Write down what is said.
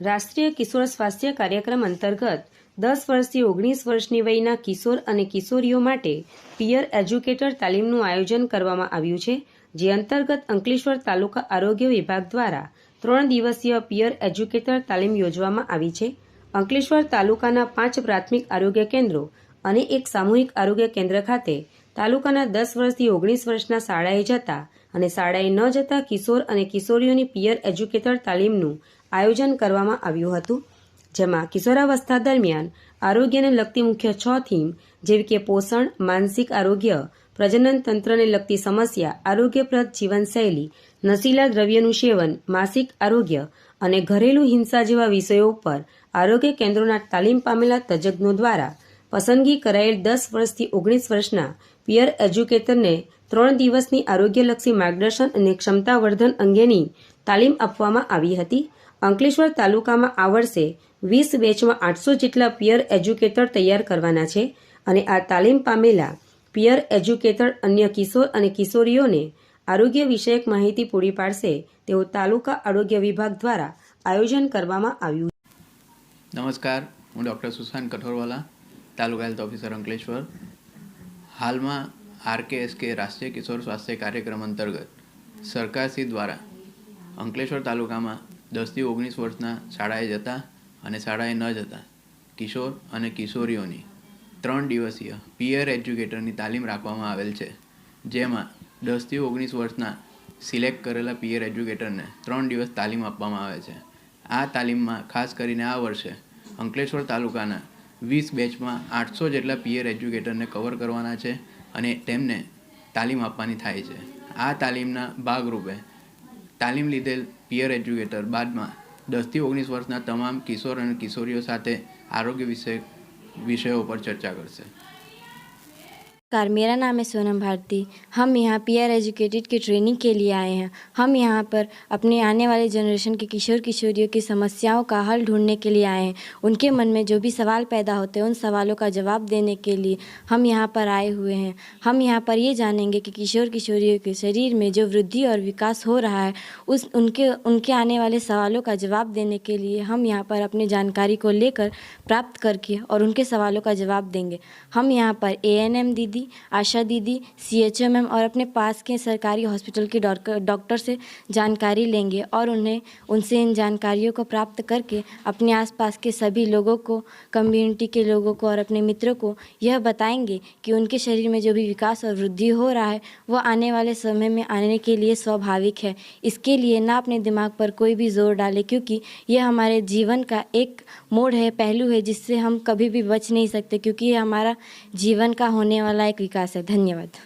રાષ્ટ્રીય કિશોર સ્વાસ્થ્ય કાર્યક્રમ અંતર્ગત દસ વર્ષથી ઓગણીસ વર્ષની વયના કિશોર અને કિશોરીઓ માટે પિયર એજ્યુકેટર તાલીમનું આયોજન કરવામાં આવ્યું છે, જે અંતર્ગત અંકલેશ્વર તાલુકા આરોગ્ય વિભાગ દ્વારા ત્રણ દિવસીય પિયર એજ્યુકેટર તાલીમ યોજવામાં આવી છે. અંકલેશ્વર તાલુકાના પાંચ પ્રાથમિક આરોગ્ય કેન્દ્રો અને એક સામૂહિક આરોગ્ય કેન્દ્ર ખાતે તાલુકાના દસ વર્ષથી ઓગણીસ વર્ષના શાળાએ જતા અને શાળાએ ન જતા કિશોર અને કિશોરીઓની પિયર એજ્યુકેટર તાલીમનું આયોજન કરવામાં આવ્યું હતું, જેમાં કિશોરાવસ્થા દરમિયાન આરોગ્યને લગતી મુખ્ય છ થીમ જેવી કે પોષણ, માનસિક આરોગ્ય, પ્રજનન તંત્રને લગતી સમસ્યા, આરોગ્યપ્રદ જીવનશૈલી, નશીલા દ્રવ્યનું સેવન, માસિક આરોગ્ય અને ઘરેલુ હિંસા જેવા વિષયો ઉપર આરોગ્ય કેન્દ્રોના તાલીમ પામેલા તજજ્ઞો દ્વારા પસંદગી કરાયેલ દસ વર્ષથી ઓગણીસ વર્ષના પિયર એજ્યુકેટરને ત્રણ દિવસની આરોગ્યલક્ષી માર્ગદર્શન અને ક્ષમતાવર્ધન અંગેની તાલીમ આપવામાં આવી હતી. અંકલેશ્વર તાલુકામાં આ વર્ષે વીસ બેચમાં આઠસો જેટલા પિયર એજ્યુકેટર તૈયાર કરવાના છે અને આ તાલીમ પામેલા પિયર એજ્યુકેટર અન્ય કિશોર અને કિશોરીઓને આરોગ્ય વિષયક માહિતી પૂરી પાડશે તેવું તાલુકા આરોગ્ય વિભાગ દ્વારા આયોજન કરવામાં આવ્યું નમસ્કાર, હું doctor Sushant Kathorwala, taluka health officer Ankleshwar. હાલમાં આરકેએસકે રાષ્ટ્રીય કિશોર સ્વાસ્થ્ય કાર્યક્રમ અંતર્ગત સરકારશ્રી દ્વારા અંકલેશ્વર તાલુકામાં દસથી ઓગણીસ વર્ષના શાળાએ જતા અને શાળાએ ન જતા. કિશોર અને કિશોરીઓની ત્રણ દિવસીય પિયર એજ્યુકેટરની તાલીમ રાખવામાં આવેલ છે. જેમાં દસથી ઓગણીસ વર્ષના સિલેક્ટ કરેલા પિયર એજ્યુકેટરને ત્રણ દિવસ તાલીમ આપવામાં આવે છે. આ તાલીમમાં ખાસ કરીને આ વર્ષે અંકલેશ્વર તાલુકાના વીસ બેચમાં આઠસો જેટલા પિયર એજ્યુકેટરને કવર કરવાના છે અને તેમને તાલીમ આપવાની થાય છે. આ તાલીમના ભાગરૂપે તાલીમ લીધેલ પિયર એજ્યુકેટર બાદમાં દસથી ઓગણીસ વર્ષના તમામ કિશોર અને કિશોરીઓ સાથે આરોગ્ય વિષય વિષયો પર ચર્ચા કરશે. नमस्कार मेरा नाम है सोनम भारती। हम यहाँ पीआर एजुकेटेड की ट्रेनिंग के लिए आए हैं। हम यहाँ पर अपने आने वाले जनरेशन के किशोर किशोरियों की समस्याओं का हल ढूँढने के लिए आए हैं। उनके मन में जो भी सवाल पैदा होते हैं, उन सवालों का जवाब देने के लिए हम यहाँ पर आए हुए हैं। हम यहाँ पर ये जानेंगे कि किशोर किशोरियों के शरीर में जो वृद्धि और विकास हो रहा है, उस उनके उनके आने वाले सवालों का जवाब देने के लिए हम यहाँ पर अपनी जानकारी को लेकर प्राप्त करके और उनके सवालों का जवाब देंगे। हम यहाँ पर ए एन एम दीदी आशा दीदी सी एच एम एम और अपने पास के सरकारी हॉस्पिटल के डॉक्टर से जानकारी लेंगे और उन्हें, उनसे इन जानकारियों को प्राप्त करके अपने आसपास के सभी लोगों को कम्युनिटी के लोगों को और अपने मित्रों को यह बताएँगे कि उनके शरीर में जो भी विकास और वृद्धि हो रहा है, वो आने वाले समय में आने के लिए स्वाभाविक है। इसके लिए ना अपने दिमाग पर कोई भी ज़ोर डाले, क्योंकि यह हमारे जीवन का एक मोड़ है, पहलू है जिससे हम कभी भी बच नहीं सकते, क्योंकि ये हमारा जीवन का होने वाला સહાયક વિકાસે ધન્યવાદ.